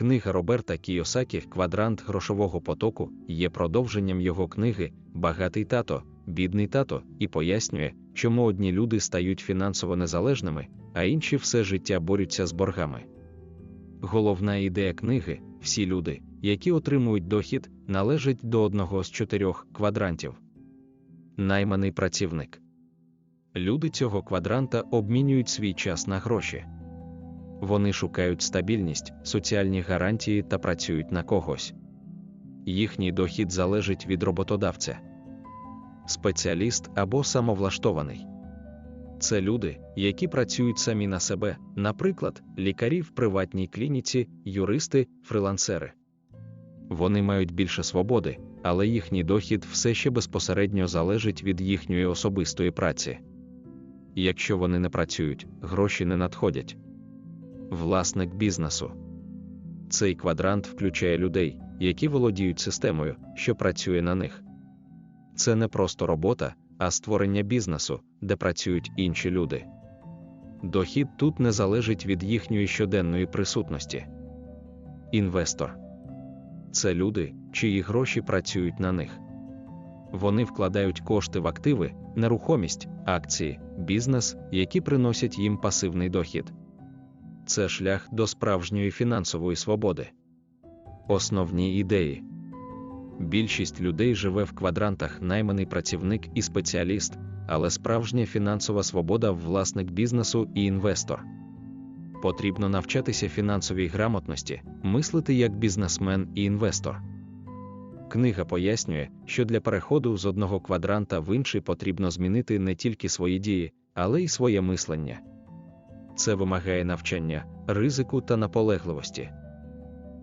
Книга Роберта Кійосакі Квадрант грошового потоку є продовженням його книги Багатий тато, бідний тато і пояснює, чому одні люди стають фінансово незалежними, а інші все життя борються з боргами. Головна ідея книги всі люди, які отримують дохід, належать до одного з чотирьох квадрантів. Найманий працівник. Люди цього квадранта обмінюють свій час на гроші. Вони шукають стабільність, соціальні гарантії та працюють на когось. Їхній дохід залежить від роботодавця, спеціаліст або самовлаштований. Це люди, які працюють самі на себе, наприклад, лікарі в приватній клініці, юристи, фрилансери. Вони мають більше свободи, але їхній дохід все ще безпосередньо залежить від їхньої особистої праці. Якщо вони не працюють, гроші не надходять. Власник бізнесу. Цей квадрант включає людей, які володіють системою, що працює на них. Це не просто робота, а створення бізнесу, де працюють інші люди. Дохід тут не залежить від їхньої щоденної присутності. Інвестор це люди, чиї гроші працюють на них. Вони вкладають кошти в активи, нерухомість, акції, бізнес, які приносять їм пасивний дохід. Це шлях до справжньої фінансової свободи. Основні ідеї. Більшість людей живе в квадрантах найманий працівник і спеціаліст, але справжня фінансова свобода власник бізнесу і інвестор. Потрібно навчатися фінансовій грамотності, мислити як бізнесмен і інвестор. Книга пояснює, що для переходу з одного квадранта в інший потрібно змінити не тільки свої дії, але й своє мислення. Це вимагає навчання, ризику та наполегливості.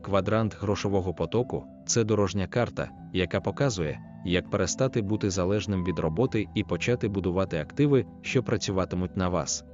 Квадрант грошового потоку це дорожня карта, яка показує, як перестати бути залежним від роботи і почати будувати активи, що працюватимуть на вас.